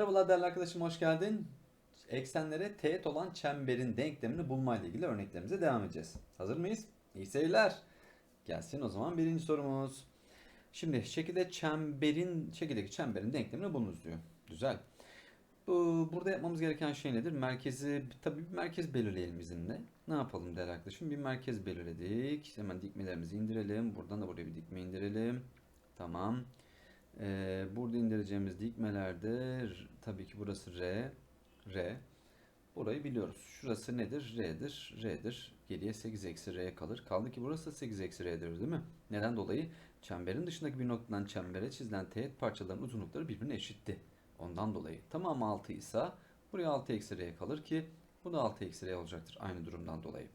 Merhabalar değerli arkadaşım hoş geldin. Eksenlere teğet olan çemberin denklemini bulma ile ilgili örneklerimize devam edeceğiz. Hazır mıyız? İyi seyirler. Gelsin o zaman birinci sorumuz. Şimdi şekilde çemberin şekildeki çemberin denklemini bulunuz diyor. Güzel. Bu, burada yapmamız gereken şey nedir? Merkezi, tabii bir merkez belirleyelim izinle. Ne yapalım değerli arkadaşım? Bir merkez belirledik. Hemen dikmelerimizi indirelim. Buradan da buraya bir dikme indirelim. Tamam. Ee, burada indireceğimiz dikmelerde tabii ki burası R, R. Burayı biliyoruz. Şurası nedir? R'dir, R'dir. Geriye 8 eksi R kalır. Kaldı ki burası da 8 eksi R'dir değil mi? Neden dolayı? Çemberin dışındaki bir noktadan çembere çizilen teğet parçalarının uzunlukları birbirine eşitti. Ondan dolayı. Tamamı 6 ise buraya 6 eksi R kalır ki bu da 6 eksi R olacaktır aynı durumdan dolayı.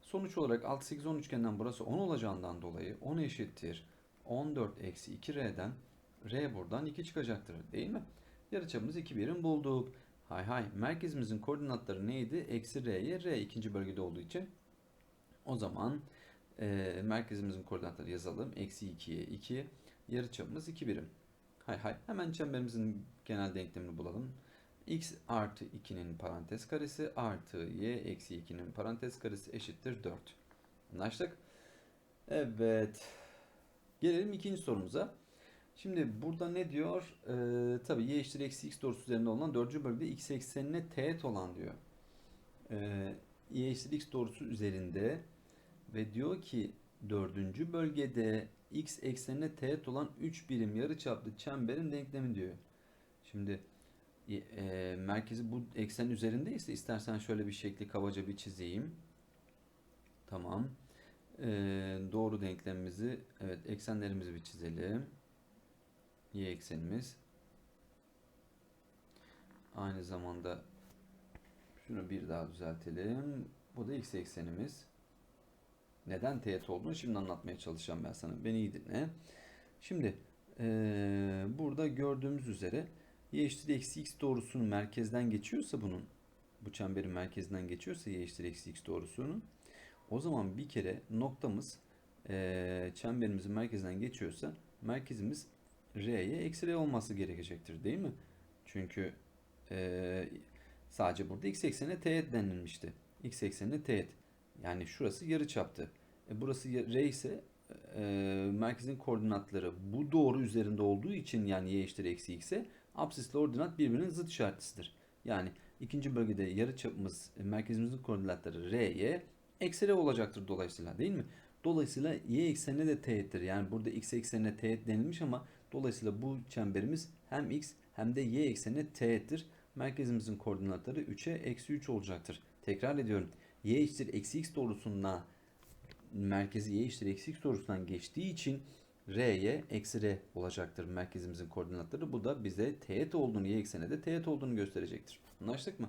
Sonuç olarak 6, 8, 10 üçgeninden burası 10 olacağından dolayı 10 eşittir 14 eksi 2R'den R buradan 2 çıkacaktır değil mi? Yarıçapımız 2 birim bulduk. Hay hay merkezimizin koordinatları neydi? Eksi R'ye R ikinci bölgede olduğu için o zaman e, merkezimizin koordinatları yazalım. Eksi 2'ye 2 yarıçapımız 2 birim. Hay hay hemen çemberimizin genel denklemini bulalım. x artı 2'nin parantez karesi artı y eksi 2'nin parantez karesi eşittir 4. Anlaştık? Evet. Gelelim ikinci sorumuza. Şimdi burada ne diyor? Ee, tabii y eşittir eksi x doğrusu üzerinde olan dördüncü bölgede x eksenine teğet olan diyor. Ee, y eşittir x doğrusu üzerinde ve diyor ki dördüncü bölgede x eksenine teğet olan 3 birim yarıçaplı çemberin denklemi diyor. Şimdi y- e, merkezi bu eksen üzerindeyse istersen şöyle bir şekli kabaca bir çizeyim. Tamam. Ee, doğru denklemimizi evet eksenlerimizi bir çizelim. Y eksenimiz. Aynı zamanda şunu bir daha düzeltelim. Bu da x eksenimiz. Neden teğet olduğunu şimdi anlatmaya çalışacağım ben sana. Beni iyi dinle. Şimdi eee, burada gördüğümüz üzere y eşittir eksi x doğrusunun merkezden geçiyorsa bunun bu çemberin merkezinden geçiyorsa y eşittir eksi x doğrusunun o zaman bir kere noktamız eee çemberimizin merkezinden geçiyorsa merkezimiz R'ye eksi R olması gerekecektir değil mi? Çünkü eee, sadece burada x eksenine teğet denilmişti. X eksenine teğet. Yani şurası yarıçaptı. E burası R ise eee, merkezin koordinatları bu doğru üzerinde olduğu için yani y eşittir eksi x'e absisle ordinat birbirinin zıt işaretlisidir. Yani ikinci bölgede yarıçapımız e, merkezimizin koordinatları R'ye eksi R olacaktır dolayısıyla değil mi? Dolayısıyla y eksenine de teğettir. Yani burada x eksenine teğet denilmiş ama dolayısıyla bu çemberimiz hem x hem de y eksenine teğettir. Merkezimizin koordinatları 3'e eksi 3 olacaktır. Tekrar ediyorum. y eşittir eksi x doğrusuna merkezi y eşittir eksi x doğrusundan geçtiği için r'ye eksi r olacaktır merkezimizin koordinatları. Bu da bize teğet olduğunu, y eksenine de teğet olduğunu gösterecektir. Anlaştık mı?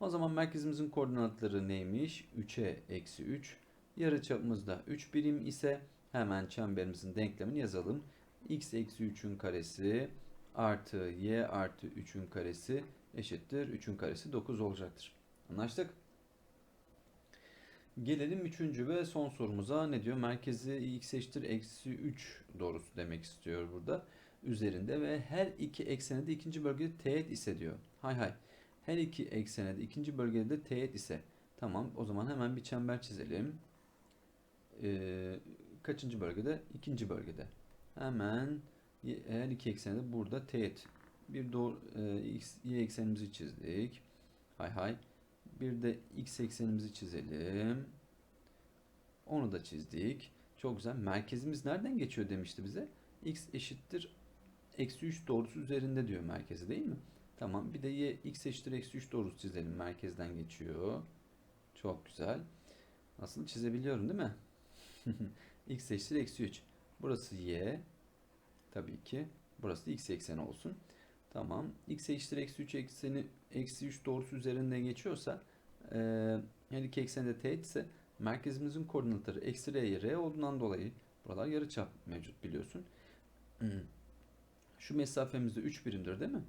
O zaman merkezimizin koordinatları neymiş? 3'e eksi 3. Yarıçapımız da 3 birim ise hemen çemberimizin denklemini yazalım. X eksi 3'ün karesi artı y artı 3'ün karesi eşittir. 3'ün karesi 9 olacaktır. Anlaştık? Gelelim üçüncü ve son sorumuza. Ne diyor? Merkezi x eşittir eksi 3 doğrusu demek istiyor burada. Üzerinde ve her iki eksene de ikinci bölgede teğet ise diyor. Hay hay. Her iki eksene de ikinci bölgede de teğet ise. Tamam o zaman hemen bir çember çizelim. Ee, kaçıncı bölgede? İkinci bölgede. Hemen her iki eksene de burada teğet. Bir doğru e, x, y eksenimizi çizdik. Hay hay. Bir de x eksenimizi çizelim. Onu da çizdik. Çok güzel. Merkezimiz nereden geçiyor demişti bize. x eşittir eksi 3 doğrusu üzerinde diyor merkezi değil mi? Tamam. Bir de y x eşittir eksi 3 doğrusu çizelim. Merkezden geçiyor. Çok güzel. Aslında çizebiliyorum değil mi? x eşittir eksi 3. Burası y. Tabii ki. Burası da x ekseni olsun. Tamam. x eşittir eksi 3 ekseni eksi 3 doğrusu üzerinden geçiyorsa e, her iki teğet ise merkezimizin koordinatları eksi r'ye r olduğundan dolayı buralar yarıçap mevcut biliyorsun. Şu mesafemiz de 3 birimdir değil mi?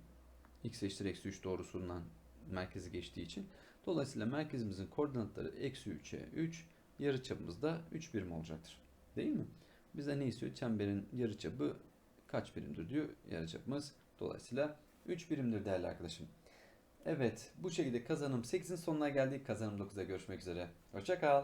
x eşittir eksi 3 doğrusundan merkezi geçtiği için. Dolayısıyla merkezimizin koordinatları eksi 3'e 3, yarıçapımız da 3 birim olacaktır. Değil mi? Bize ne istiyor? Çemberin yarıçapı kaç birimdir diyor yarıçapımız. Dolayısıyla 3 birimdir değerli arkadaşım. Evet bu şekilde kazanım 8'in sonuna geldik. Kazanım 9'da görüşmek üzere. Hoşça kal.